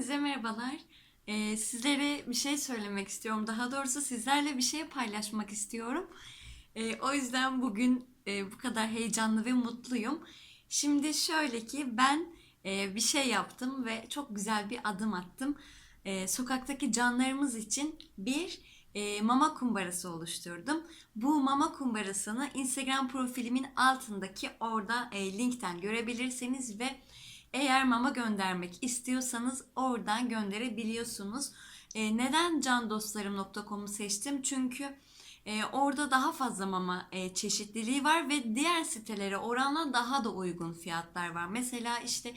Hepinize merhabalar. Ee, sizlere bir şey söylemek istiyorum. Daha doğrusu sizlerle bir şey paylaşmak istiyorum. Ee, o yüzden bugün e, bu kadar heyecanlı ve mutluyum. Şimdi şöyle ki ben e, bir şey yaptım ve çok güzel bir adım attım. E, sokaktaki canlarımız için bir e, mama kumbarası oluşturdum. Bu mama kumbarasını Instagram profilimin altındaki orada e, linkten görebilirsiniz ve eğer mama göndermek istiyorsanız oradan gönderebiliyorsunuz. E, neden candostlarım.com'u seçtim? Çünkü e, orada daha fazla mama e, çeşitliliği var ve diğer sitelere oranla daha da uygun fiyatlar var. Mesela işte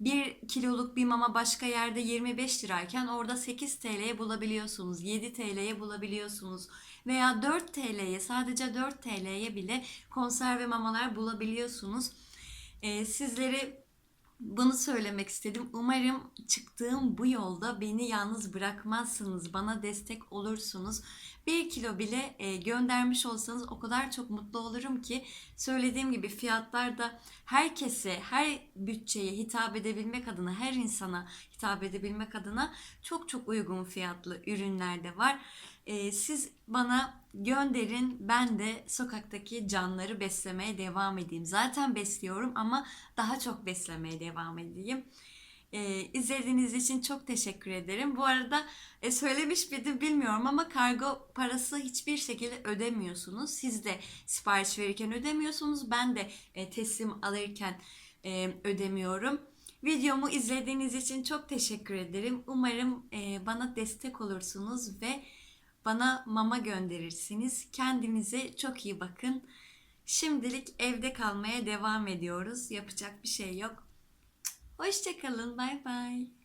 1 kiloluk bir mama başka yerde 25 lirayken orada 8 TL'ye bulabiliyorsunuz, 7 TL'ye bulabiliyorsunuz veya 4 TL'ye sadece 4 TL'ye bile konserve mamalar bulabiliyorsunuz. E, sizleri bunu söylemek istedim. Umarım çıktığım bu yolda beni yalnız bırakmazsınız. Bana destek olursunuz. Bir kilo bile e, göndermiş olsanız o kadar çok mutlu olurum ki söylediğim gibi fiyatlar da herkese, her bütçeye hitap edebilmek adına, her insana hitap edebilmek adına çok çok uygun fiyatlı ürünler de var. E, siz bana gönderin ben de sokaktaki canları beslemeye devam edeyim. Zaten besliyorum ama daha çok beslemeye devam edeyim. E, izlediğiniz için çok teşekkür ederim. Bu arada e, söylemiş miydim bilmiyorum ama kargo parası hiçbir şekilde ödemiyorsunuz. Siz de sipariş verirken ödemiyorsunuz. Ben de e, teslim alırken e, ödemiyorum. Videomu izlediğiniz için çok teşekkür ederim. Umarım e, bana destek olursunuz ve bana mama gönderirsiniz. Kendinize çok iyi bakın. Şimdilik evde kalmaya devam ediyoruz. Yapacak bir şey yok. Hoşçakalın. Bay bay.